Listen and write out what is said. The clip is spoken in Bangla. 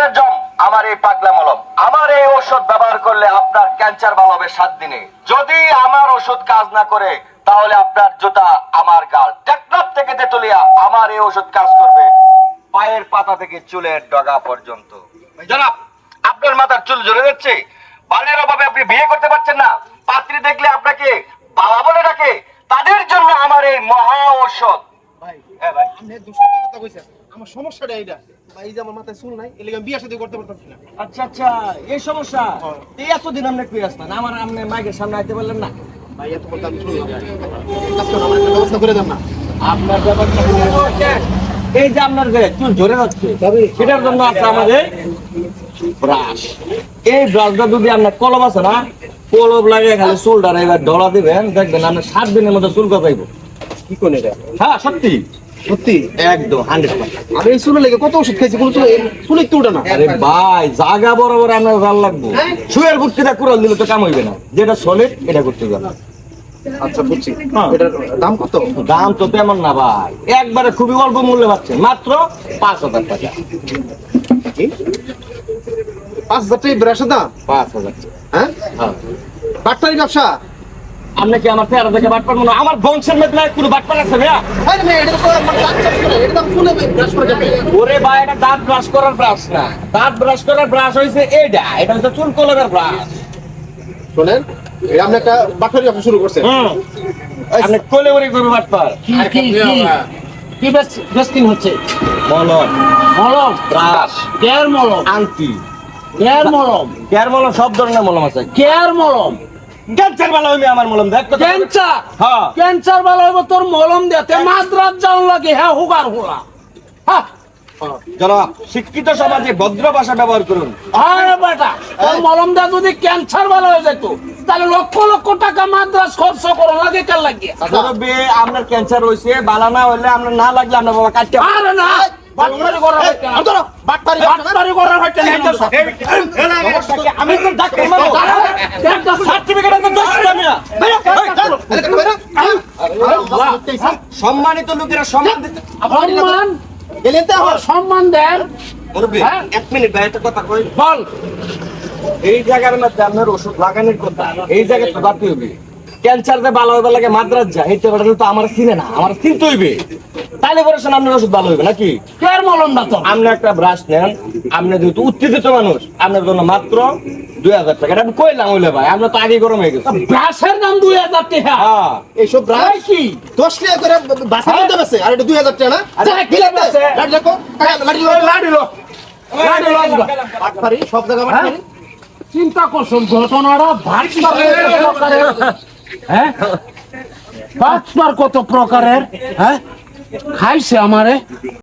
ক্যান্সারের জম, আমার এই পাগলা মলম আমার এই ওষুধ ব্যবহার করলে আপনার ক্যান্সার ভালো হবে সাত দিনে। যদি আমার ওষুধ কাজ না করে, তাহলে আপনার জুতা আমার গাল। টেকনাফ থেকে তেতুলিয়া আমার এই ওষুধ কাজ করবে পায়ের পাতা থেকে চুলের ডগা পর্যন্ত। জনাব, আপনার মাথার চুল ঝরে যাচ্ছে। বালের অভাবে আপনি বিয়ে করতে পারছেন না। পাত্রী দেখলে আপনাকে বাবা বলে ডাকে। তাদের জন্য আমার এই মহা ঔষধ। ভাই হ্যাঁ ভাই আপনি সত্যি কথা কইছেন। আমার সমস্যাটা এইটা। ভাই এই যে আমার মাথায় চুল নাই এর লাগি আমি বিয়ে শাদী করতে পারতাম না আচ্ছা আচ্ছা এই সমস্যা। এই এতদিন আপনি কই আসতেন? আমার আপনি মাইকের সামনে আইতে পারলেন না? ভাই এত বলতে আমি আমার একটা ব্যবস্থা করে দেন না। আপনার ব্যাপারটা এই যে আপনার যে চুল ঝরে যাচ্ছে সেটার জন্য আছে আমাদের ব্রাশ। এই ব্রাশটা যদি আপনার কলম আছে না কলম লাগিয়ে খালি চুলটা এবার ডলা দিবেন দেখবেন আপনার সাত দিনের মধ্যে চুল গজাইব। কি কোন এটা? হ্যাঁ সত্যি। সত্যি? একদম হান্ড্রেড আমি এই লেগে কত ওষুধ খাইছি কোনো চুল চুল একটু উঠে না। আরে ভাই জাগা বরাবর আপনার ভালো লাগবো। শুয়ের গুটিটা কুড়াল দিলে তো কাম হইবে না। যেটা সলিড এটা করতে আচ্ছা বুঝছি। হ্যাঁ। এটার দাম কত? দাম তো তেমন না ভাই। একবারে খুবই অল্প মূল্যে পাচ্ছেন মাত্র পাঁচ হাজার টাকা। পাঁচ হাজার টাকা দাম? পাঁচ হাজার হ্যাঁ? হ্যাঁ। ব্যবসা? আপনি কি আমার তেরো থেকে বাটপার মনে? আমার বংশের মেঘলায় কোনো বাটপার আছে ভাইয়া আরে ভাই এটা তো আমার দাঁত চাষ করে এটা দাম চুলে ব্রাশ করে যাবে ওরে ভাই এটা দাঁত ব্রাশ করার ব্রাশ না। দাঁত ব্রাশ করার ব্রাশ হয়েছে এইটা এটা হচ্ছে চুল কলমের ব্রাশ শোনেন এই আপনি একটা বাটপারি ব্যবসা শুরু করছেন। আপনি কোলে ওরে করবে বাটপার। কি কি কি? কি বেস্টিং হচ্ছে? মলম। মলম? ব্রাশ। কেয়ার মলম। আংটি। কেয়ার মলম। কেয়ার মলম সব ধরনের মলম আছে। কেয়ার মলম। ক্যান্সার ভালো হইবে আমার মলম দেখ ক্যান্সার হ্যাঁ ক্যান্সার ভালো হইব তোর মলম দিতে মাদ্রাজ যাওন লাগে হ্যাঁ হুগার হুলা হ্যাঁ জনাব শিক্ষিত সমাজে ভদ্র ভাষা ব্যবহার করুন আরে বেটা তোর মলম দেয়া যদি ক্যান্সার ভালো হয়ে যেত তাহলে লক্ষ লক্ষ টাকা মাদ্রাজ খরচ করো লাগে কার লাগিয়ে আপনার ক্যান্সার হইছে বালা না হইলে না লাগলে আপনার বাবা কাটতে আরে না। আমি তো ডাক্তার সম্মানিত লোকেরা সম্মান দিতে সম্মান? গেলেন তো আমার সম্মান দেন। হ্যাঁ? এক মিনিট ভাই একটা কথা কই। বল। এই জায়গার মধ্যে আপনার ওষুধ লাগানোর কথা এই জায়গায় তো হবে ক্যান্সার যে ভালো হবে লাগে মাদ্রাজ যা তো আমার চিনে না আমার চিনতে হইবে। তাহলে পরে শোন আপনার ওষুধ ভালো হইবে নাকি? কেয়ার মলম না তো আপনি একটা ব্রাশ নেন আপনি যেহেতু উত্তেজিত মানুষ আপনার জন্য মাত্র দুই হাজার টাকা। এটা আমি কইলাম হইলে ভাই আপনার তো আগে গরম হয়ে গেছে। ব্রাশের দাম দুই হাজার টাকা। হ্যাঁ। এইসব ব্রাশ? কি? দশ টাকা করে বাসা? বেছে আর এটা দুই হাজার টাকা না? রাখো, লাড়ি লো। লাড়ি লো। আসবা। সব জায়গায় বাটপারি। চিন্তা করছ ঘটনাটা হ্যাঁ? ভাটপার কত প্রকারের? হ্যাঁ? খাইছে আমারে?